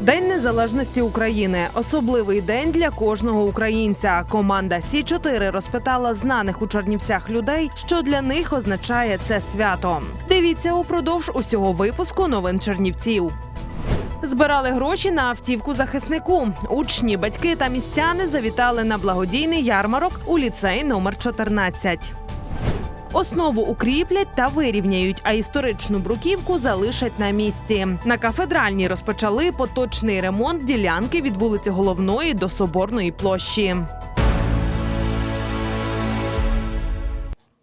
День незалежності України особливий день для кожного українця. Команда Сі 4 розпитала знаних у Чернівцях людей, що для них означає це свято. Дивіться упродовж усього випуску новин Чернівців. Збирали гроші на автівку захиснику. Учні, батьки та містяни завітали на благодійний ярмарок у ліцей номер 14. Основу укріплять та вирівняють, а історичну бруківку залишать на місці. На кафедральній розпочали поточний ремонт ділянки від вулиці Головної до Соборної площі.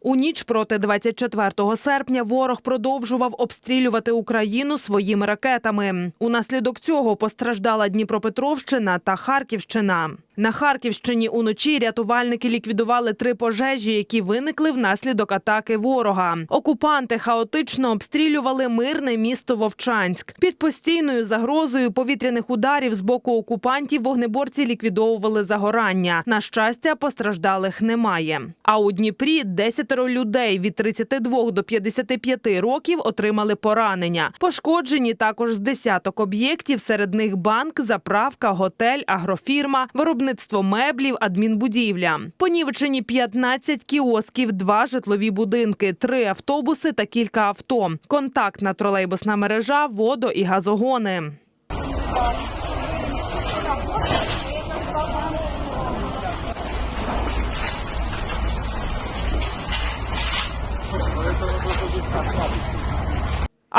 У ніч проти 24 серпня ворог продовжував обстрілювати Україну своїми ракетами. Унаслідок цього постраждала Дніпропетровщина та Харківщина. На Харківщині уночі рятувальники ліквідували три пожежі, які виникли внаслідок атаки ворога. Окупанти хаотично обстрілювали мирне місто Вовчанськ. Під постійною загрозою повітряних ударів з боку окупантів вогнеборці ліквідовували загорання. На щастя, постраждалих немає. А у Дніпрі десятеро людей від 32 до 55 років отримали поранення. Пошкоджені також з десяток об'єктів. Серед них банк, заправка, готель, агрофірма, виробництво меблів, адмінбудівля. Понівечені 15 кіосків, два житлові будинки, три автобуси та кілька авто. Контактна тролейбусна мережа, водо і газогони.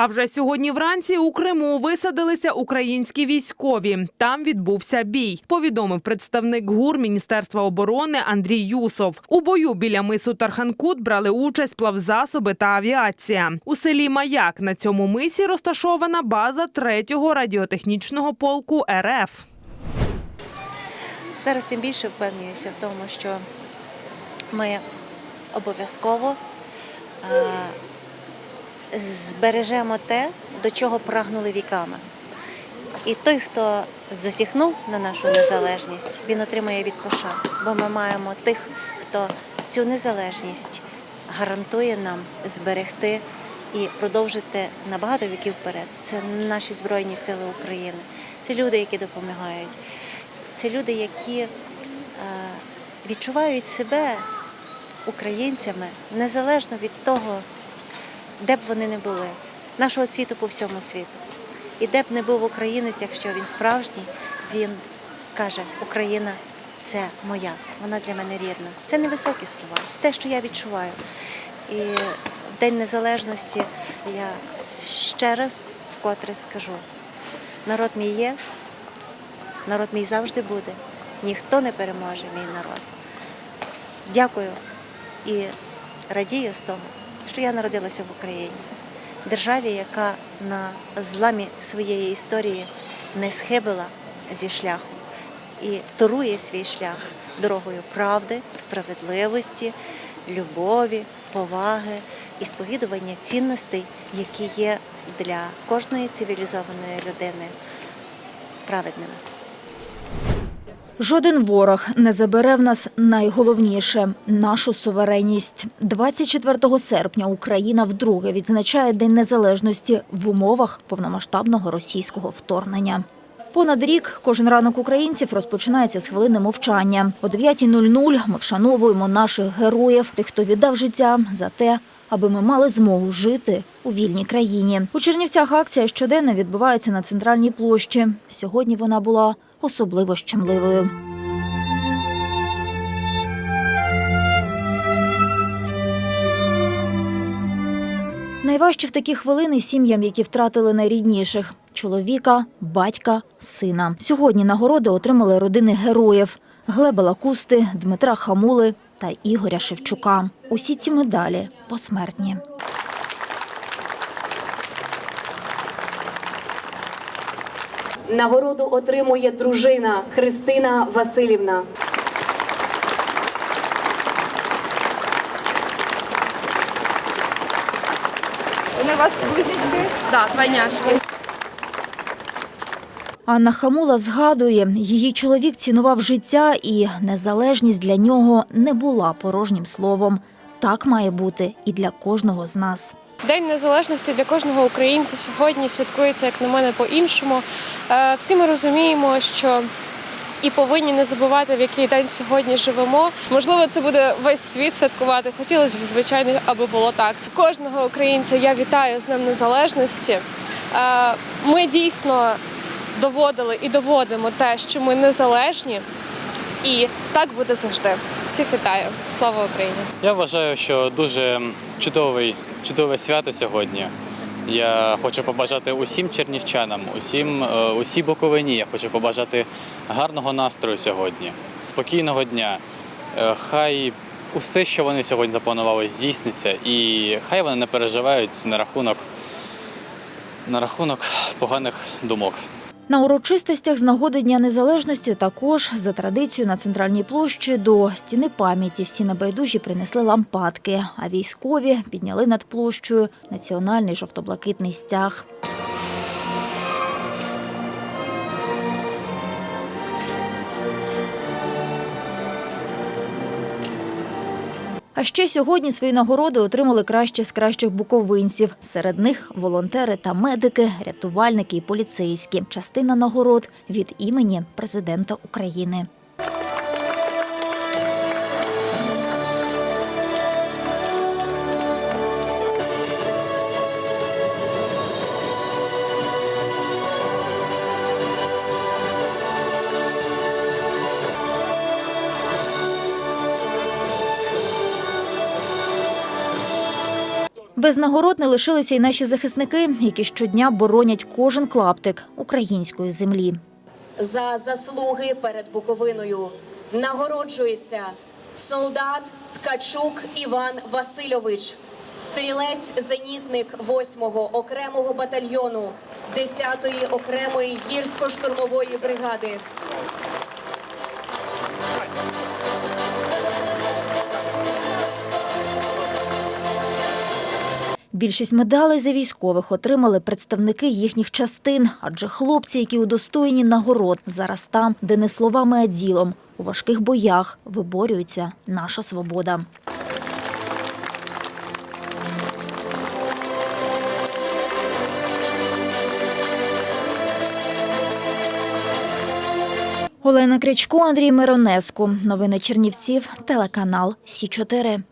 А вже сьогодні вранці у Криму висадилися українські військові. Там відбувся бій. Повідомив представник ГУР Міністерства оборони Андрій Юсов. У бою біля мису Тарханкут брали участь плавзасоби та авіація. У селі Маяк на цьому мисі розташована база 3-го радіотехнічного полку РФ. Зараз тим більше впевнююся в тому, що ми обов'язково е, збережемо те, до чого прагнули віками. І той, хто засіхнув на нашу незалежність, він отримає від коша. Бо ми маємо тих, хто цю незалежність гарантує нам зберегти і продовжити на багато віків вперед. Це наші Збройні Сили України. Це люди, які допомагають. Це люди, які е, відчувають себе українцями незалежно від того, де б вони не були, нашого світу по всьому світу. І де б не був українець, якщо він справжній, він каже: Україна це моя, вона для мене рідна. Це не високі слова, це те, що я відчуваю. І в День Незалежності я ще раз вкотре скажу: народ мій є, народ мій завжди буде. Ніхто не переможе мій народ. Дякую і радію з того, що я народилася в Україні, державі, яка на зламі своєї історії не схибила зі шляху і торує свій шлях дорогою правди, справедливості, любові, поваги і сповідування цінностей, які є для кожної цивілізованої людини праведними. Жоден ворог не забере в нас найголовніше нашу суверенність. 24 серпня Україна вдруге відзначає День Незалежності в умовах повномасштабного російського вторгнення. Понад рік кожен ранок українців розпочинається з хвилини мовчання. О 9.00 ми вшановуємо наших героїв, тих, хто віддав життя за те, аби ми мали змогу жити у вільній країні. У Чернівцях акція щоденно відбувається на центральній площі. Сьогодні вона була особливо щемливою. Найважче в такі хвилини сім'ям, які втратили найрідніших чоловіка, батька, сина. Сьогодні нагороди отримали родини героїв Глеба Лакусти, Дмитра Хамули та Ігоря Шевчука. Усі ці медалі посмертні. Нагороду отримує дружина Христина Васильівна. Вони вас близнючки? Так, двойняшки. Анна Хамула згадує, її чоловік цінував життя, і незалежність для нього не була порожнім словом. Так має бути і для кожного з нас. День незалежності для кожного українця сьогодні святкується, як на мене, по-іншому. Е, Всі ми розуміємо, що і повинні не забувати, в який день сьогодні живемо. Можливо, це буде весь світ святкувати. Хотілося б, звичайно, аби було так. Кожного українця я вітаю з Днем Незалежності. Е, Ми дійсно доводили і доводимо те, що ми незалежні, і так буде завжди. Всіх вітаю. Слава Україні! Я вважаю, що дуже чудовий, чудове свято сьогодні. Я хочу побажати усім чернівчанам, усім, е, усій Буковині. Я хочу побажати гарного настрою сьогодні, спокійного дня. Е, Хай усе, що вони сьогодні запланували, здійсниться, і хай вони не переживають на рахунок, на рахунок поганих думок. На урочистостях з нагоди Дня Незалежності також за традицією на центральній площі до стіни пам'яті всі небайдужі принесли лампадки, а військові підняли над площею національний жовто-блакитний стяг. А ще сьогодні свої нагороди отримали краще з кращих буковинців. Серед них волонтери та медики, рятувальники і поліцейські. Частина нагород від імені президента України. Без нагород не лишилися й наші захисники, які щодня боронять кожен клаптик української землі. За заслуги перед Буковиною нагороджується солдат Ткачук Іван Васильович, стрілець-зенітник 8-го окремого батальйону 10-ї окремої гірсько-штурмової бригади. Більшість медалей за військових отримали представники їхніх частин, адже хлопці, які удостоєні нагород, зараз там, де не словами, а ділом, у важких боях виборюється наша свобода. Олена Крячко, Андрій Миронеску. Новини Чернівців, телеканал Сі 4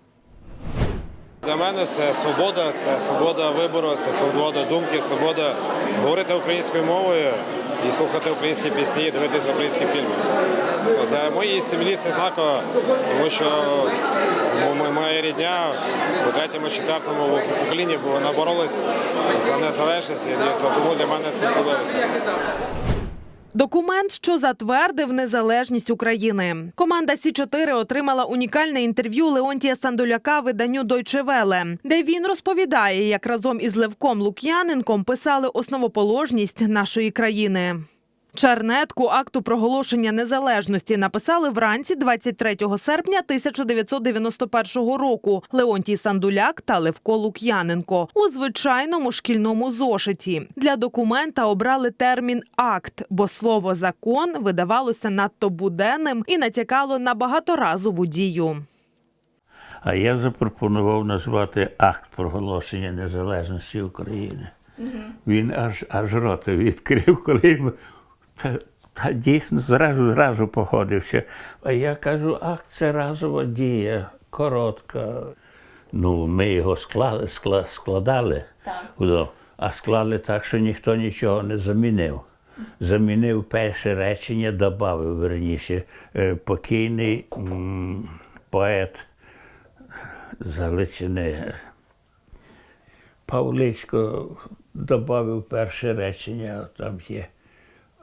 Для мене це свобода, це свобода вибору, це свобода думки, свобода говорити українською мовою і слухати українські пісні, і дивитися українські фільми. Для моєї сім'ї це знаково, тому що моя рідня у третьому, четвертому поколінні, вона боролась за незалежність, тому для мене це особливо. Документ, що затвердив незалежність України. Команда Сі 4 отримала унікальне інтерв'ю Леонтія Сандуляка виданню Deutsche Welle, де він розповідає, як разом із Левком Лук'яненком писали основоположність нашої країни. Чернетку акту проголошення незалежності написали вранці 23 серпня 1991 року Леонтій Сандуляк та Левко Лук'яненко у звичайному шкільному зошиті. Для документа обрали термін акт, бо слово закон видавалося надто буденним і натякало на багаторазову дію. А я запропонував назвати акт проголошення незалежності України. Він аж аж рота відкрив, коли та, дійсно зразу зразу погодився. А я кажу, акт це разова дія, коротка. Ну, ми його склали, скла, складали, так. а склали так, що ніхто нічого не замінив. Замінив перше речення, додав, верніше, е, покійний м, поет з Галичини Павличко додав перше речення, там є.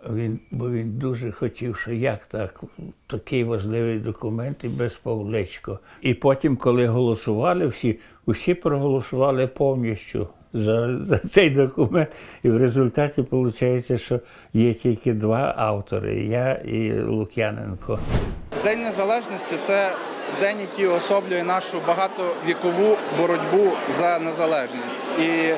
Він, бо він дуже хотів, що як так, такий важливий документ і без Павличко. І потім, коли голосували, всі, усі проголосували повністю за, за цей документ. І в результаті виходить, що є тільки два автори я і Лук'яненко. День незалежності це день, який особлює нашу багатовікову боротьбу за незалежність. І е,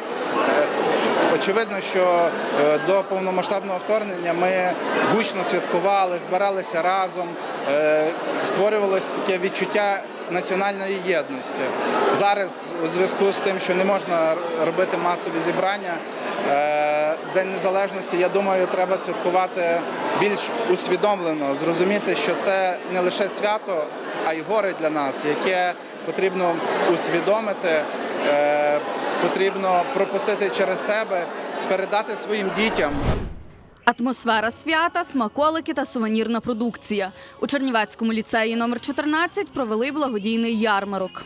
очевидно, що е, до повномасштабного вторгнення ми гучно святкували, збиралися разом, е, створювалося таке відчуття національної єдності. Зараз у зв'язку з тим, що не можна робити масові зібрання, День Незалежності, я думаю, треба святкувати більш усвідомлено, зрозуміти, що це не лише свято, а й горе для нас, яке потрібно усвідомити, е, потрібно пропустити через себе, передати своїм дітям. Атмосфера свята, смаколики та сувенірна продукція. У Чернівецькому ліцеї номер 14 провели благодійний ярмарок.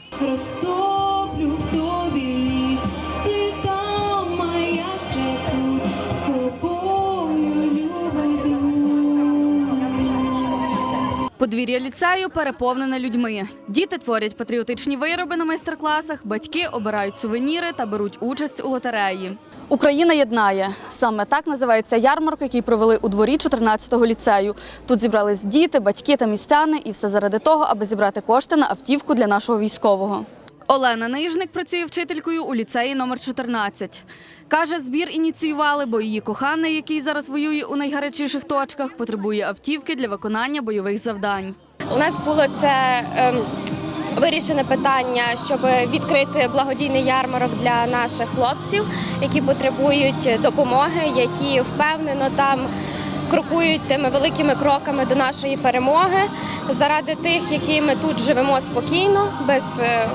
Подвір'я ліцею переповнене людьми. Діти творять патріотичні вироби на майстер-класах, батьки обирають сувеніри та беруть участь у лотереї. Україна єднає. Саме так називається ярмарок, який провели у дворі 14-го ліцею. Тут зібрались діти, батьки та містяни, і все заради того, аби зібрати кошти на автівку для нашого військового. Олена Нижник працює вчителькою у ліцеї номер 14. Каже, збір ініціювали, бо її коханий, який зараз воює у найгарячіших точках, потребує автівки для виконання бойових завдань. У нас було це ем, вирішене питання, щоб відкрити благодійний ярмарок для наших хлопців, які потребують допомоги, які впевнено там крокують тими великими кроками до нашої перемоги заради тих, які ми тут живемо спокійно, без е,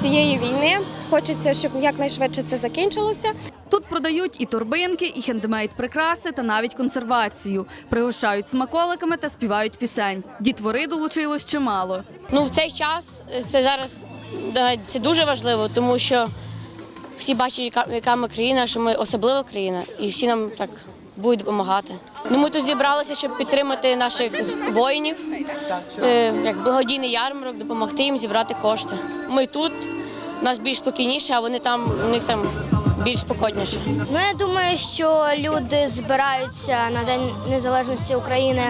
цієї війни. Хочеться, щоб якнайшвидше це закінчилося. Тут продають і торбинки, і хендмейд прикраси та навіть консервацію. Пригощають смаколиками та співають пісень. Дітвори долучилось чимало. Ну, в цей час це зараз це дуже важливо, тому що всі бачать, яка, яка ми країна, що ми особлива країна, і всі нам так будуть допомагати. Ну, ми тут зібралися, щоб підтримати наших воїнів, е, як благодійний ярмарок, допомогти їм зібрати кошти. Ми тут, у нас більш спокійніше, а вони там, у них там більш спокійніше. Ну, я думаю, що люди збираються на День Незалежності України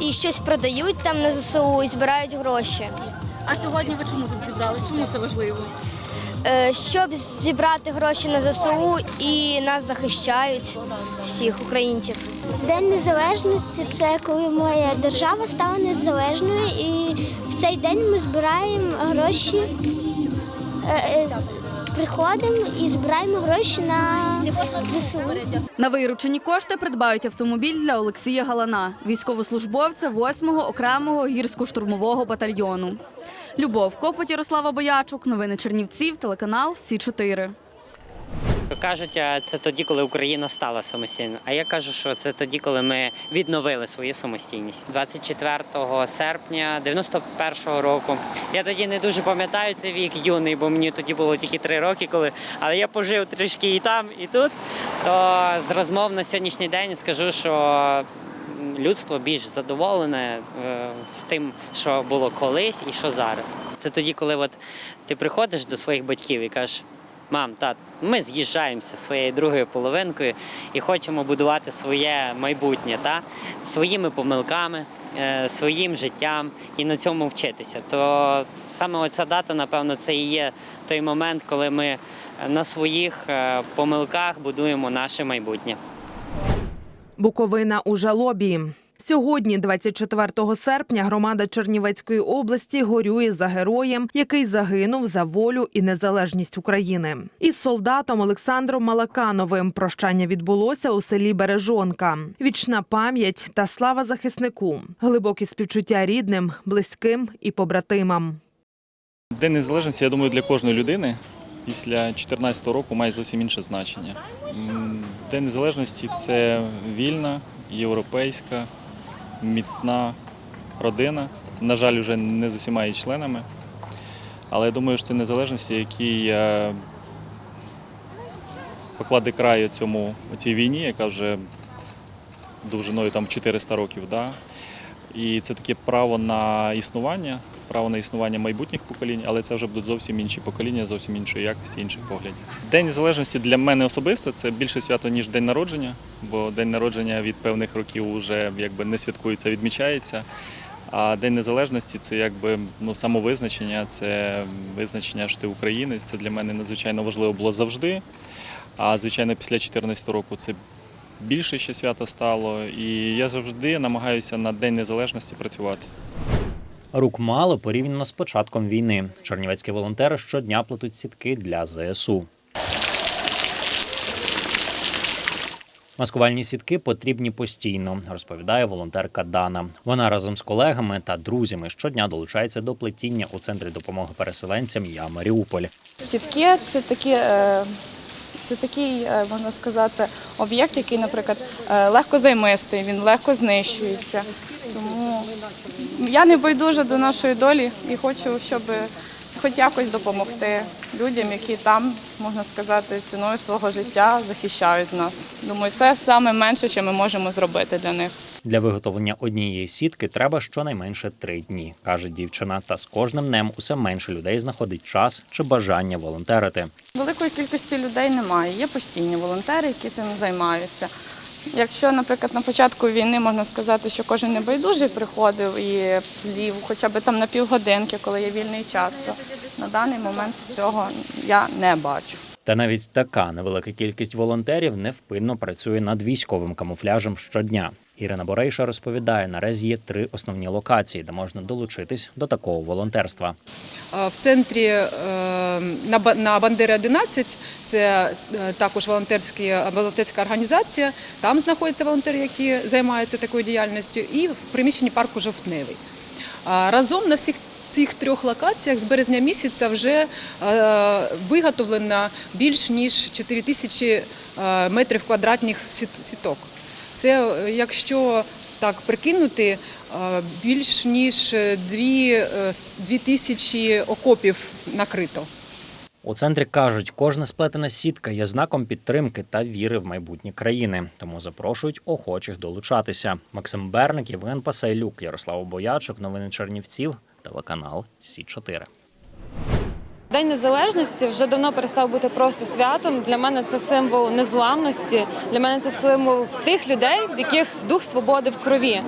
і щось продають там на ЗСУ і збирають гроші. А сьогодні ви чому тут зібрались? Чому це важливо? Е, Щоб зібрати гроші на ЗСУ і нас захищають всіх українців. День незалежності це коли моя держава стала незалежною, і в цей день ми збираємо гроші. Е, Приходимо і збираємо гроші на ЗСУ. На виручені кошти придбають автомобіль для Олексія Галана, військовослужбовця 8-го окремого гірсько-штурмового батальйону. Любов Копоть, Ярослава Боячук, новини Чернівців, телеканал Сі 4 Кажуть, а це тоді, коли Україна стала самостійною. А я кажу, що це тоді, коли ми відновили свою самостійність. 24 серпня 91-го року. Я тоді не дуже пам'ятаю цей вік юний, бо мені тоді було тільки три роки, коли. Але я пожив трішки і там, і тут. То з розмов на сьогоднішній день скажу, що людство більш задоволене е, з тим, що було колись і що зараз. Це тоді, коли от ти приходиш до своїх батьків і кажеш. Мам, тат, ми з'їжджаємося своєю другою половинкою і хочемо будувати своє майбутнє, та? своїми помилками, е, своїм життям і на цьому вчитися. То саме оця дата, напевно, це і є той момент, коли ми на своїх е, помилках будуємо наше майбутнє. Буковина у жалобі. Сьогодні, 24 серпня, громада Чернівецької області горює за героєм, який загинув за волю і незалежність України. Із солдатом Олександром Малакановим прощання відбулося у селі Бережонка. Вічна пам'ять та слава захиснику, глибокі співчуття рідним, близьким і побратимам. День незалежності, я думаю, для кожної людини після 2014 року має зовсім інше значення. День незалежності це вільна, європейська, міцна родина. На жаль, вже не з усіма її членами. Але я думаю, що це незалежності, який покладе край цьому цій війні, яка вже довжиною там 400 років. Да? І це таке право на існування, право на існування майбутніх поколінь, але це вже будуть зовсім інші покоління, зовсім іншої якості, інших поглядів. День незалежності для мене особисто це більше свято, ніж день народження, бо день народження від певних років вже якби не святкується, відмічається. А День Незалежності це якби ну, самовизначення, це визначення, що ти українець. Це для мене надзвичайно важливо було завжди. А звичайно, після 2014 року це більше ще свято стало. І я завжди намагаюся на День Незалежності працювати. Рук мало порівняно з початком війни. Чернівецькі волонтери щодня плетуть сітки для ЗСУ. Маскувальні сітки потрібні постійно, розповідає волонтерка Дана. Вона разом з колегами та друзями щодня долучається до плетіння у центрі допомоги переселенцям Я Маріуполь. Сітки це такі. Це такий, е, можна сказати, об'єкт, який, наприклад, е, легко займистий, він легко знищується. Тому я не байдужа до нашої долі і хочу, щоб хоч якось допомогти людям, які там, можна сказати, ціною свого життя захищають нас. Думаю, це саме менше, що ми можемо зробити для них. Для виготовлення однієї сітки треба щонайменше три дні, каже дівчина. Та з кожним днем усе менше людей знаходить час чи бажання волонтерити. Великої кількості людей немає. Є постійні волонтери, які цим займаються. Якщо, наприклад, на початку війни можна сказати, що кожен небайдужий приходив і плів, хоча б там на півгодинки, коли є вільний час, то на даний момент цього я не бачу. Та навіть така невелика кількість волонтерів невпинно працює над військовим камуфляжем щодня. Ірина Борейша розповідає, наразі є три основні локації, де можна долучитись до такого волонтерства. В центрі е, на Ба- Бандери 11, це е, також волонтерська організація. Там знаходяться волонтери, які займаються такою діяльністю, і в приміщенні парку Жовтневий. Разом на всіх цих трьох локаціях з березня місяця вже е, виготовлено більш ніж 4 тисячі е, метрів квадратних сіт- сіток. Це е, якщо так прикинути, більш ніж дві, е, с- дві тисячі окопів накрито. У центрі кажуть, кожна сплетена сітка є знаком підтримки та віри в майбутнє країни, тому запрошують охочих долучатися. Максим Берник, Євген Пасайлюк, Ярослав Боячок, новини Чернівців, телеканал Сі 4 День незалежності вже давно перестав бути просто святом. Для мене це символ незламності. Для мене це символ тих людей, в яких дух свободи в крові.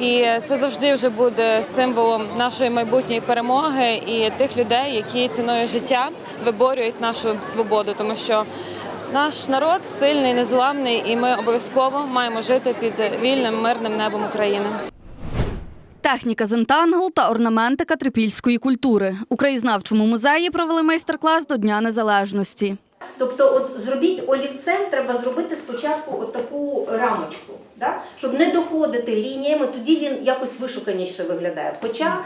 І це завжди вже буде символом нашої майбутньої перемоги і тих людей, які ціною життя виборюють нашу свободу, тому що наш народ сильний, незламний, і ми обов'язково маємо жити під вільним мирним небом України. Техніка зентангл та орнаментика трипільської культури. У краєзнавчому музеї провели майстер-клас до Дня Незалежності. Тобто, от зробіть олівцем, треба зробити спочатку от таку рамочку, да? щоб не доходити лініями, тоді він якось вишуканіше виглядає. Хоча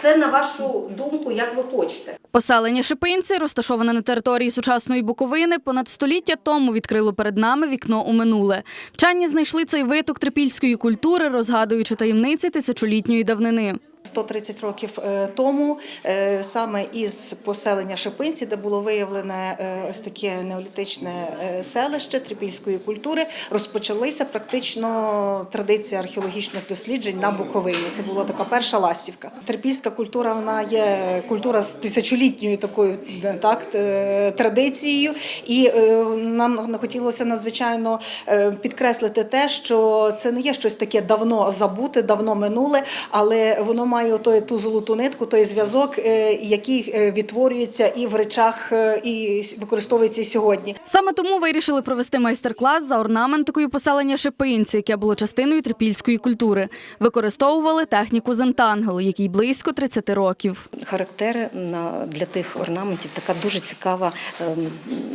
це на вашу думку, як ви хочете. Поселення Шипинці, розташоване на території сучасної Буковини, понад століття тому відкрило перед нами вікно у минуле. Вчені знайшли цей виток трипільської культури, розгадуючи таємниці тисячолітньої давнини. 130 років е, тому е, саме із поселення Шипинці, де було виявлене е, ось таке неолітичне селище трипільської культури, розпочалися практично традиція археологічних досліджень на Буковині. Це була така перша ластівка. Трипільська культура вона є культура з тисячолітньою такою так традицією, і нам хотілося надзвичайно підкреслити те, що це не є щось таке давно забуте, давно минуле, але воно має той, ту золоту нитку, той зв'язок, е, який е, відтворюється і в речах, е, і використовується і сьогодні. Саме тому вирішили провести майстер-клас за орнаментикою поселення Шипинці, яке було частиною трипільської культури. Використовували техніку зентангл, якій близько 30 років. Характерна для тих орнаментів така дуже цікава, ем,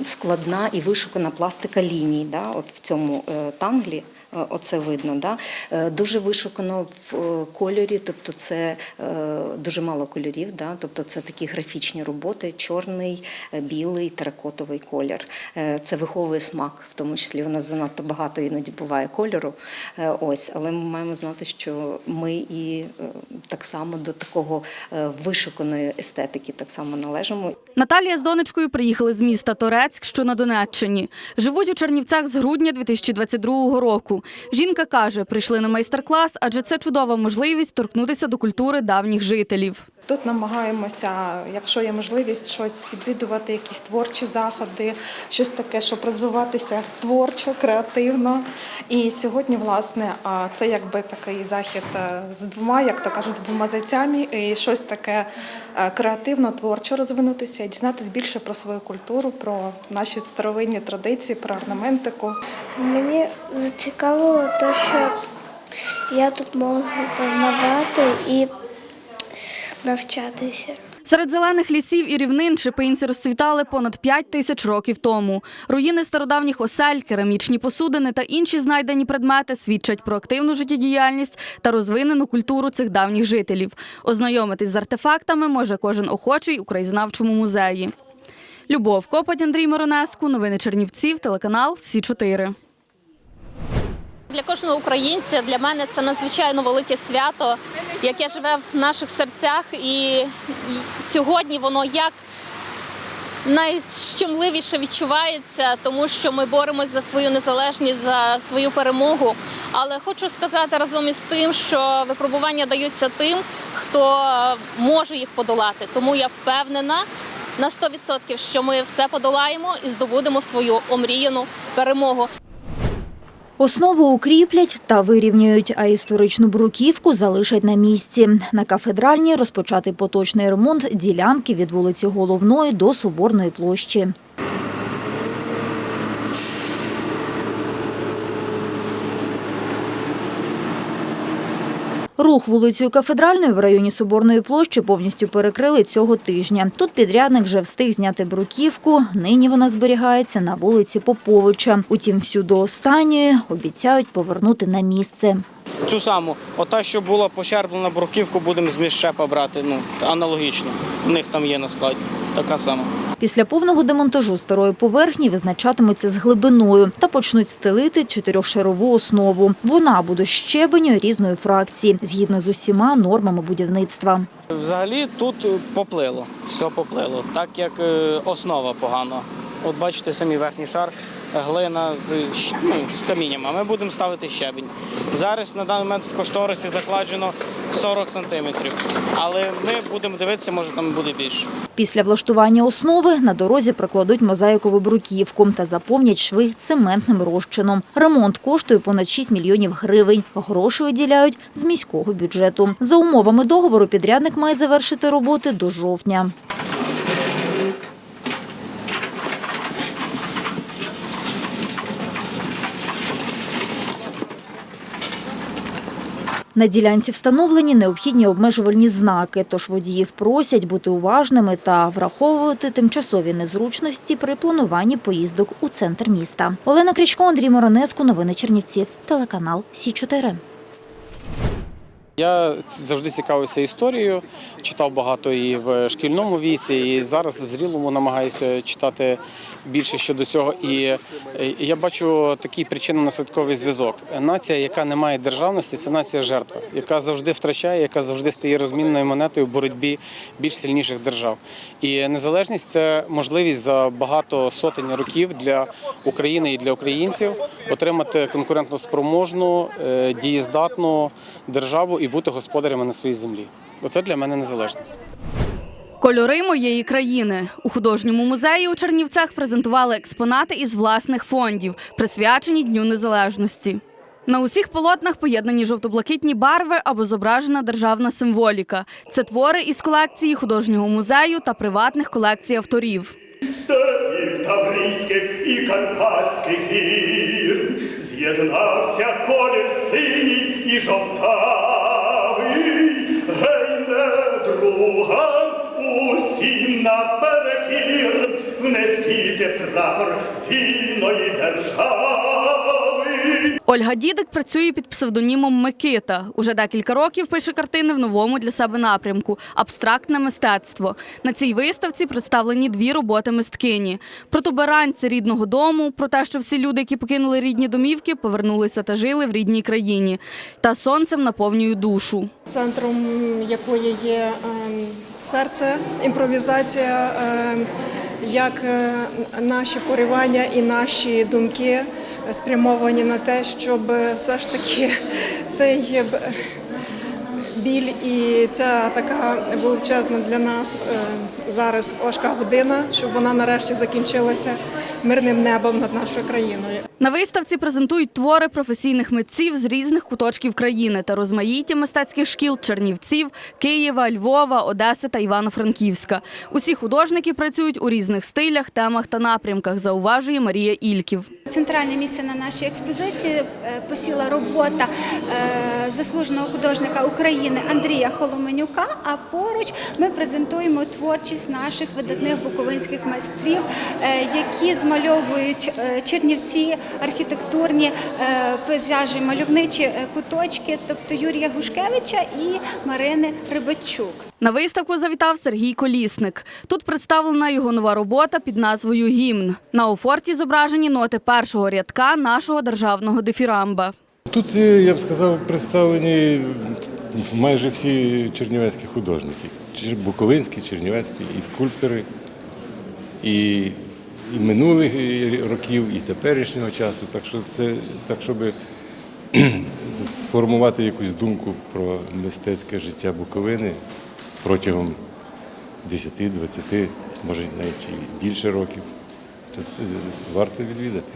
складна і вишукана пластика ліній. Да? От в цьому танглі. Е, Оце видно, да? Е, дуже вишукано в е, кольорі, тобто це дуже мало кольорів, да? тобто це такі графічні роботи, чорний, білий, теракотовий колір. Це виховує смак, в тому числі у нас занадто багато іноді буває кольору. Ось, але ми маємо знати, що ми і так само до такого вишуканої естетики так само належимо. Наталія з донечкою приїхали з міста Торецьк, що на Донеччині. Живуть у Чернівцях з грудня 2022 року. Жінка каже, прийшли на майстер-клас, адже це чудова можливість торкнутися до культури давніх жителів. Тут намагаємося, якщо є можливість, щось відвідувати, якісь творчі заходи, щось таке, щоб розвиватися творчо, креативно. І сьогодні, власне, це якби такий захід е, з двома, як то кажуть, з двома зайцями, і щось таке е, креативно, творчо розвинутися, дізнатися більше про свою культуру, про наші старовинні традиції, про орнаментику. Мені зацікавило те, що я тут можу познавати і навчатися. Серед зелених лісів і рівнин шипинці розцвітали понад 5 тисяч років тому. Руїни стародавніх осель, керамічні посудини та інші знайдені предмети свідчать про активну життєдіяльність та розвинену культуру цих давніх жителів. Ознайомитись з артефактами може кожен охочий у краєзнавчому музеї. Любов Копоть, Андрій Моронеску, новини Чернівців, телеканал Сі 4 Для кожного українця для мене це надзвичайно велике свято, яке живе в наших серцях, і, сьогодні воно як найщемливіше відчувається, тому що ми боремось за свою незалежність, за свою перемогу. Але хочу сказати разом із тим, що випробування даються тим, хто може їх подолати. Тому я впевнена на 100%, що ми все подолаємо і здобудемо свою омріяну перемогу. Основу укріплять та вирівнюють, а історичну бруківку залишать на місці. На кафедральній розпочати поточний ремонт ділянки від вулиці Головної до Соборної площі. Рух вулицею Кафедральною в районі Соборної площі повністю перекрили цього тижня. Тут підрядник вже встиг зняти бруківку. Нині вона зберігається на вулиці Поповича. Утім, всю до останньої обіцяють повернути на місце. Цю саму, ота, що була пощерблена бруківку, будемо з міщепа брати. Ну аналогічно. У них там є на складі. Така сама. Після повного демонтажу старої поверхні визначатимуться з глибиною та почнуть стелити чотирьохшарову основу. Вона буде щебеню різної фракції, згідно з усіма нормами будівництва. Взагалі тут поплило, все поплило, так як е, основа погана. От бачите, самі верхній шар, глина з, ну, з камінням, а ми будемо ставити щебінь. Зараз на даний момент в кошторисі закладено 40 сантиметрів, але ми будемо дивитися, може там буде більше. Після влаштування основи на дорозі прокладуть мозаїкову бруківку та заповнять шви цементним розчином. Ремонт коштує понад 6 мільйонів гривень. Гроші виділяють з міського бюджету. За умовами договору підрядник має завершити роботи до жовтня. На ділянці встановлені необхідні обмежувальні знаки, тож водіїв просять бути уважними та враховувати тимчасові незручності при плануванні поїздок у центр міста. Олена Крічко, Андрій Моронеску, новини Чернівців, телеканал Сі 4 Я завжди цікавився історією, читав багато і в шкільному віці, і зараз в зрілому намагаюся читати більше щодо цього. І е, я бачу такий причинно-наслідковий зв'язок. Нація, яка не має державності, це нація жертва, яка завжди втрачає, яка завжди стає розмінною монетою в боротьбі більш сильніших держав. І незалежність це можливість за багато сотень років для України і для українців отримати конкурентно спроможну, е, дієздатну державу і бути господарями на своїй землі. Оце для мене незалежність. Кольори моєї країни у художньому музеї у Чернівцях презентували експонати із власних фондів, присвячені Дню Незалежності. На усіх полотнах поєднані жовто-блакитні барви або зображена державна символіка. Це твори із колекції художнього музею та приватних колекцій авторів. степів Таврійських і Карпатських гір, з'єднався колір синій і гей, не другам усім наперекір, внесіте прапор вільної держави. Ольга Дідик працює під псевдонімом Микита. Уже декілька років пише картини в новому для себе напрямку абстрактне мистецтво. На цій виставці представлені дві роботи мисткині: про протуберанці рідного дому, про те, що всі люди, які покинули рідні домівки, повернулися та жили в рідній країні, та сонцем наповнюють душу. центром якої є ем, серце, імпровізація, ем, як е, наші поривання і наші думки спрямовані на те, щоб все ж таки цей е, біль і ця така величезна для нас е, зараз важка година, щоб вона нарешті закінчилася мирним небом над нашою країною. На виставці презентують твори професійних митців з різних куточків країни та розмаїття мистецьких шкіл Чернівців, Києва, Львова, Одеси та Івано-Франківська. Усі художники працюють у різних стилях, темах та напрямках, зауважує Марія Ільків. Центральне місце на нашій експозиції е, посіла робота е, заслуженого художника України Андрія Холоменюка. А поруч ми презентуємо творчість наших видатних буковинських майстрів, е, які змальовують е, чернівці, архітектурні е, пейзажі, мальовничі е, куточки, тобто Юрія Гушкевича і Марини Рибачук. На виставку завітав Сергій Колісник. Тут представлена його нова робота під назвою Гімн. На офорті зображені ноти першого рядка нашого державного дифірамба. Тут, я б сказав, представлені майже всі чернівецькі художники. Буковинські, чернівецькі, і скульптори, і, і минулих років, і теперішнього часу. Так що це так, щоб сформувати якусь думку про мистецьке життя Буковини протягом 10-20, може навіть і більше років, то варто відвідати.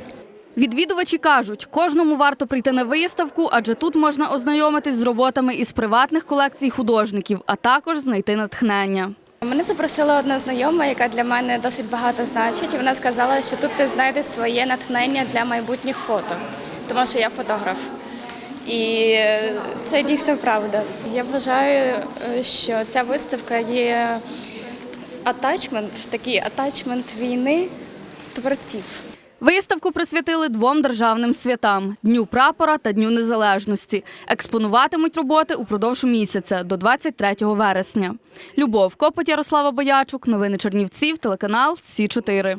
Відвідувачі кажуть, кожному варто прийти на виставку, адже тут можна ознайомитись з роботами із приватних колекцій художників, а також знайти натхнення. Мене запросила одна знайома, яка для мене досить багато значить. І вона сказала, що тут ти знайдеш своє натхнення для майбутніх фото, тому що я фотограф. І це дійсно правда. Я вважаю, е, що ця виставка є атачмент, такий атачмент війни творців. Виставку присвятили двом державним святам Дню прапора та Дню Незалежності. Експонуватимуть роботи упродовж місяця до 23 вересня. Любов Копоть, Ярослава Боячук, новини Чернівців, телеканал Сі 4